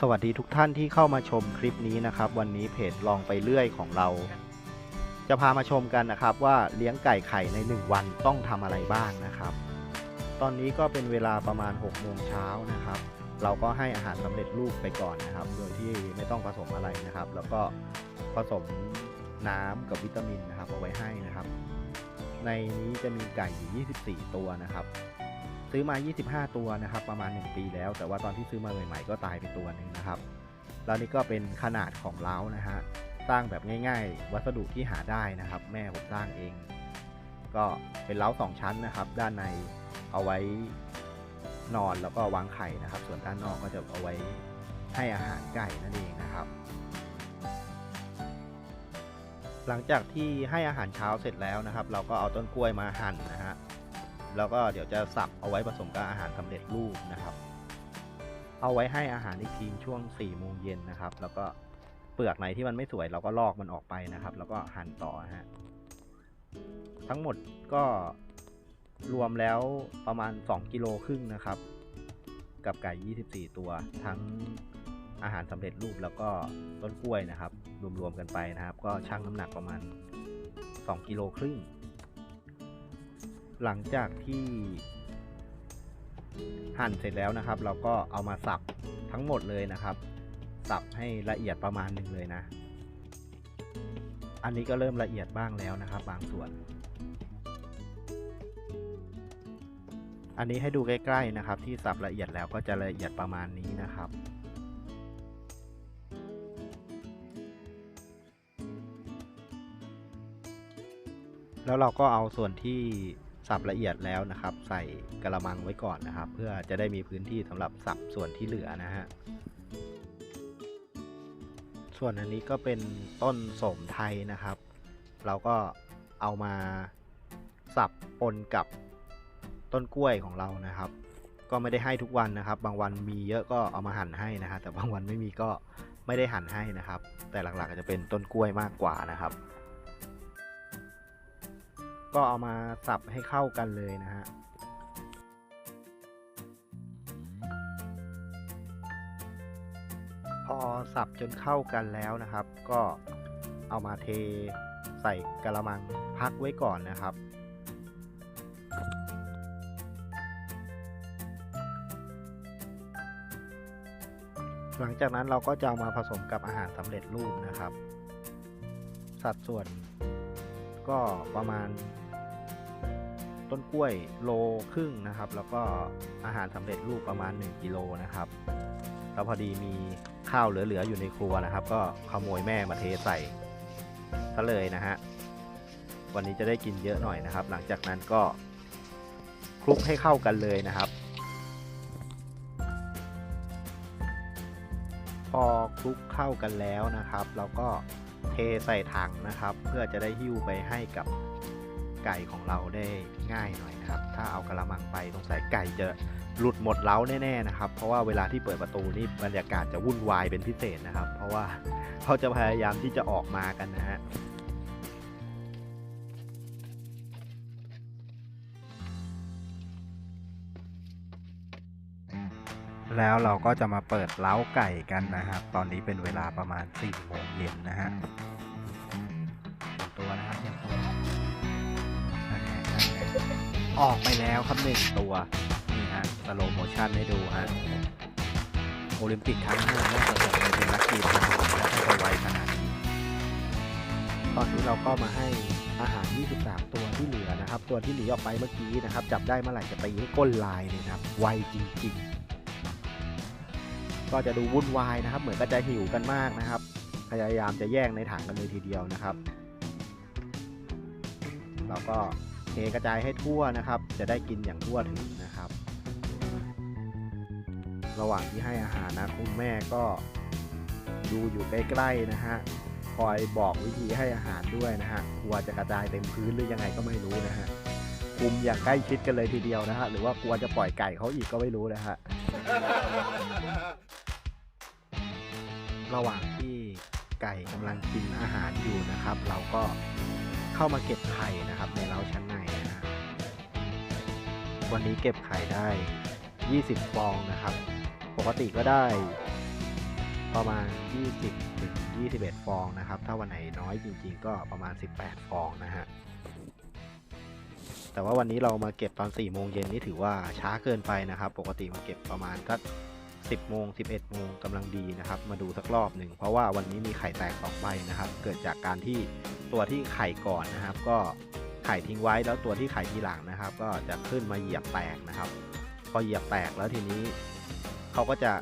สวัสดีทุกท่านที่เข้ามาชมคลิปนี้นะครับ วันนี้เพจลองไปเรื่อยของเรา จะพามาชมกันนะครับว่าเลี้ยงไก่ไข่ใน 1 วันต้องทำอะไรบ้างนะครับ ตอนนี้ก็เป็นเวลาประมาณ6โมงเช้านะครับ เราก็ให้อาหารสำเร็จรูปไปก่อนนะครับ โดยที่ไม่ต้องผสมอะไรนะครับ แล้วก็ผสมน้ำกับวิตามินนะครับเอาไว้ให้นะครับ ในนี้จะมีไก่อยู่ 24 ตัวนะครับ ซื้อมา 25 ตัวนะครับ ประมาณ 1 ปีแล้ว แต่ว่าตอนที่ซื้อมาใหม่ๆก็ตายไปตัวหนึ่งนะครับ แล้วนี่ก็เป็นขนาดของเล้านะฮะ สร้างแบบง่าย ๆ วัสดุที่หาได้นะครับ แม่ผมสร้างเอง ก็เป็นเล้าสองชั้นนะครับ ด้านในเอาไว้นอนแล้วก็วางไข่นะครับ ส่วนด้านนอกก็จะเอาไว้ให้อาหารไก่นั่นเองนะครับ หลังจากที่ให้อาหารเช้าเสร็จแล้วนะครับ เราก็เอาต้นกล้วยมาหั่นนะฮะ แล้วก็เดี๋ยวจะสับเอาไว้ผสมกับอาหารสำเร็จรูปนะครับ เอาไว้ให้อาหารอีกทีช่วง4ี่โมงเย็นนะครับ แล้วก็เปลือกไหนที่มันไม่สวยเราก็ลอกมันออกไปนะครับ แล้วก็หั่นต่อฮะทั้งหมดก็รวมแล้วประมาณ 2 กิโลครึ่งนะครับ กับไก่ 24 ตัวทั้งอาหารสำเร็จรูปแล้วก็ต้นกล้วยนะครับ รวมๆกันไปนะครับ ก็ชั่งน้ำหนักประมาณ 2 กิโลครึ่ง หลังจากที่หั่นเสร็จแล้วนะครับ เราก็เอามาสับทั้งหมดเลยนะครับ สับให้ละเอียดประมาณหนึ่งเลยนะ อันนี้ก็เริ่มละเอียดบ้างแล้วนะครับ บางส่วน อันนี้ให้ดูใกล้ ๆนะครับ ที่สับละเอียดแล้วก็จะละเอียดประมาณนี้นะครับแล้วเราก็เอาส่วนที่ สับละเอียดแล้วนะครับ ใส่กระมังไว้ก่อนนะครับ เพื่อจะได้มีพื้นที่สำหรับสับส่วนที่เหลือนะฮะส่วนอันนี้ก็เป็นต้นสมไทยนะครับ เราก็เอามาสับปนกับต้นกล้วยของเรานะครับ ก็ไม่ได้ให้ทุกวันนะครับ บางวันมีเยอะก็เอามาหั่นให้นะฮะแต่บางวันไม่มีก็ไม่ได้หั่นให้นะครับ แต่หลักๆจะเป็นต้นกล้วยมากกว่านะครับ ก็เอามาสับให้เข้ากันเลยนะฮะพอสับจนเข้ากันแล้วนะครับ ก็เอามาเทใส่กระมังพักไว้ก่อนนะครับ หลังจากนั้นเราก็จะเอามาผสมกับอาหารสำเร็จรูปนะครับ สัดส่วน ก็ประมาณ ต้นกล้วยโลครึ่งนะครับ แล้วก็อาหารสำเร็จรูปประมาณ 1กิโลนะครับแล้วพอดีมีข้าวเหลือๆอยู่ในครัวนะครับ ก็ขโมยแม่มาเทใส่ซะเลยนะฮะวันนี้จะได้กินเยอะหน่อยนะครับ หลังจากนั้นก็คลุกให้เข้ากันเลยนะครับ พอคลุกเข้ากันแล้วนะครับ เราก็ เทใส่ถังนะครับ เพื่อจะได้หิ้วไปให้กับไก่ของเราได้ง่ายหน่อยนะครับ ถ้าเอากระมังไปสงสัยไก่จะหลุดหมดเล้าแน่ๆนะครับ เพราะว่าเวลาที่เปิดประตูนี่บรรยากาศจะวุ่นวายเป็นพิเศษนะครับ เพราะว่าเขาจะพยายามที่จะออกมากันนะฮะ แล้วเราก็จะมาเปิดเล้าไก่กันนะครับ ตอนนี้เป็นเวลาประมาณ4โมงเย็นนะฮะตัวนะครับยังนั่นไงออกไปแล้วครับหนึ่งตัว นี่ฮะสโลโมชั่นให้ดูฮะโอลิมปิกครั้งหน้าน่าจะส่งไปเป็นนักกีฬาแล้วให้ไปไวขนาดนี้ตอนนี้เราก็มาให้อาหาร 23 ตัวที่เหลือนะครับ ตัวที่หนีออกไปเมื่อกี้นะครับ จับได้เมื่อไหร่จะตีให้ก้นลายเลยนะครับ ไวจริง ๆ ก็จะดูวุ่นวายนะครับ เหมือนก็จะหิวกันมากนะครับ พยายามจะแย่งในถังกันเลยทีเดียวนะครับ เราก็เทกระจายให้ทั่วนะครับ จะได้กินอย่างทั่วถึงนะครับ ระหว่างที่ให้อาหารนะคุณแม่ก็ดูอยู่ใกล้ๆนะฮะคอยบอกวิธีให้อาหารด้วยนะฮะกลัวจะกระจายเต็มพื้นหรือยังไงก็ไม่รู้นะฮะคุมอย่างใกล้ชิดกันเลยทีเดียวนะฮะ หรือว่ากลัวจะปล่อยไก่เขาอีกก็ไม่รู้นะฮะ ระหว่างที่ไก่กำลังกินอาหารอยู่นะครับ เราก็เข้ามาเก็บไข่นะครับ ในเล้าชั้นในนะฮะวันนี้เก็บไข่ได้ 20 ฟองนะครับ ปกติก็ได้ประมาณ 20ถึง21 ฟองนะครับ ถ้าวันไหนน้อยจริง ๆ ก็ประมาณ 18 ฟองนะฮะแต่ว่าวันนี้เรามาเก็บตอน4โมงเย็นนี่ถือว่าช้าเกินไปนะครับ ปกติมาเก็บประมาณสัก 10โมง11โมงกำลังดีนะครับ มาดูสักรอบหนึ่งเพราะว่าวันนี้มีไข่แตก2ใบนะครับ เกิดจากการที่ตัวที่ไข่ก่อนนะครับ ก็ไข่ทิ้งไว้แล้วตัวที่ไข่ทีหลังนะครับ ก็จะขึ้นมาเหยียบแตกนะครับ พอเหยียบแตกแล้วทีนี้เขาก็จะ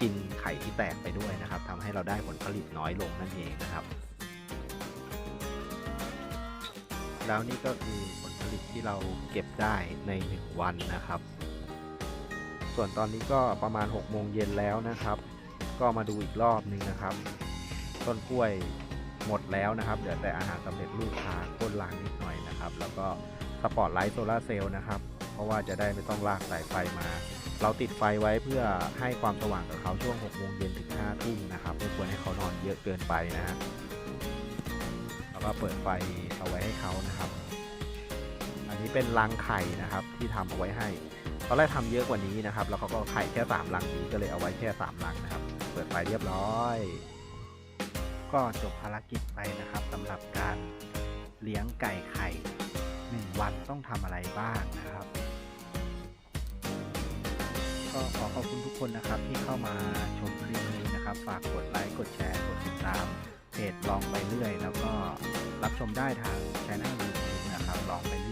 กินไข่ที่แตกไปด้วยนะครับทำให้เราได้ผลผลิตน้อยลงนั่นเองนะครับ แล้วนี่ก็คือผลผลิตที่เราเก็บได้ใน 1 วันนะครับ ส่วนตอนนี้ก็ประมาณ6โมงเย็นแล้วนะครับ ก็มาดูอีกรอบหนึงนะครับ ต้นกล้วยหมดแล้วนะครับเหลือแต่อาหารสำเร็จรูปทาโค่นลางนิดหน่อยนะครับ แล้วก็สปอตไลท์โซลาเซลล์นะครับ เพราะว่าจะได้ไม่ต้องลากสายไฟมา เราติดไฟไว้เพื่อให้ความสว่างกับเขาช่วง6โมงเย็นถึง5ทุ่มนะครับไม่ควรให้เขานอนเยอะเกินไปนะฮะแล้วก็เปิดไฟเอาไว้ให้เขานะครับ อันนี้เป็นรังไข่นะครับที่ทำเอาไว้ให้ ตอนแรกทำเยอะกว่านี้นะครับ แล้วเขาก็ไข่แค่3รังนี้ก็เลยเอาไว้แค่3รังนะครับ เปิดไฟเรียบร้อย ก็จบภารกิจไปนะครับสำหรับการเลี้ยงไก่ไข่1วันต้องทำอะไรบ้างนะครับ ก็ขอขอบคุณทุกคนนะครับที่เข้ามาชมคลิปนี้นะครับ ฝากกดไลค์ กดแชร์ กดติดตามเพจลองไปเรื่อย แล้วก็รับชมได้ทางช่องยูทูบนะครับลองไปเรื่อย